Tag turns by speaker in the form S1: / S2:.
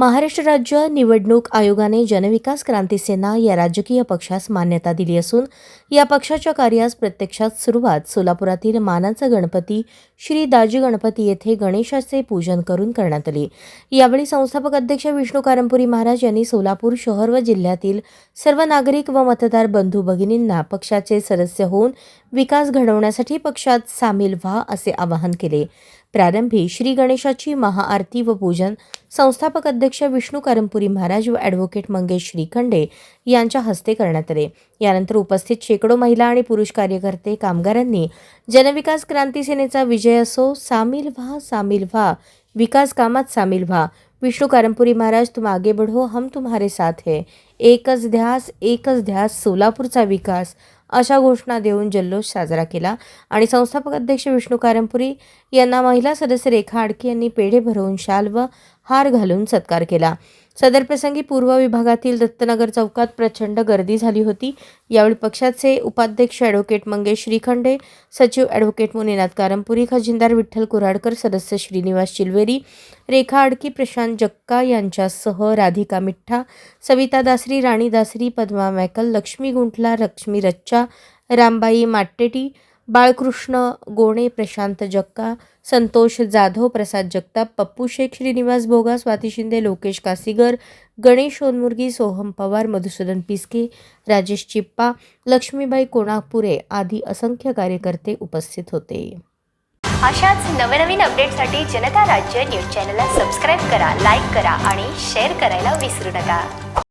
S1: महाराष्ट्र राज्य निवडणूक आयोगाने जनविकास क्रांती सेना या राजकीय पक्षास मान्यता दिली असून या पक्षाच्या कार्यास प्रत्यक्षात सुरुवात सोलापुरातील मानाचा गणपती श्री दाजी गणपती येथे गणेशाचे पूजन करून करण्यात आली. यावेळी संस्थापक अध्यक्ष विष्णू कारंपुरी महाराज यांनी सोलापूर शहर व जिल्ह्यातील सर्व नागरिक व मतदार बंधू भगिनींना पक्षाचे सदस्य होऊन विकास घडवण्यासाठी पक्षात सामील व्हा असे आवाहन केले. प्रारंभी श्री गणेशाची महाआरती व पूजन संस्थापक अध्यक्ष विष्णू करमपुरी महाराज व ॲडव्होकेट मंगेश श्रीखंडे यांच्या हस्ते करण्यात आले. यानंतर उपस्थित शेकडो महिला आणि पुरुष कार्यकर्ते कामगारांनी जनविकास क्रांती सेनेचा विजय असो सामील व्हा सामील व्हा विकास कामात सामील व्हा. विष्णू कारंपुरी महाराज तुम आगे बढ़ो हम तुम्हारे साथ है. एकच ध्यास एकच ध्यास सोलापूरचा विकास. अशा घोषणा देऊन जल्लोष साजरा केला. आणि संस्थापक अध्यक्ष विष्णू कारंपुरी यांना महिला सदस्य रेखा आडके यांनी पेढे भरवून शाल व हार घालून सत्कार केला. सदरप्रसंगी पूर्व विभागातील दत्तनगर चौकात प्रचंड गर्दी झाली होती. यावेळी पक्षाचे उपाध्यक्ष ॲडव्होकेट मंगेश श्रीखंडे सचिव ॲडव्होकेट मुनीनाथ कारंपुरी खजिनदार विठ्ठल कुऱ्हाडकर सदस्य श्रीनिवास चिलवेरी रेखा आडकी प्रशांत जक्का यांच्यासह राधिका मिठ्ठा सविता दासरी राणी दासरी पद्मा मॅकल लक्ष्मी गुंठला लक्ष्मी रच्चा रामबाई माट्टेटी बाळकृष्ण गोणे प्रशांत जक्का संतोष जाधव प्रसाद जगताप पप्पू शेख श्रीनिवास भोगा स्वाती शिंदे लोकेश कासीगर गणेश सोनमुर्गी सोहम पवार मधुसूदन पिस्के राजेश चिप्पा लक्ष्मीबाई कोणापुरे आदी असंख्य कार्यकर्ते उपस्थित होते.
S2: अशाच नवनवीन अपडेटसाठी जनता राज्य न्यूज चॅनलला सबस्क्राईब करा लाईक करा आणि शेअर करायला विसरू नका.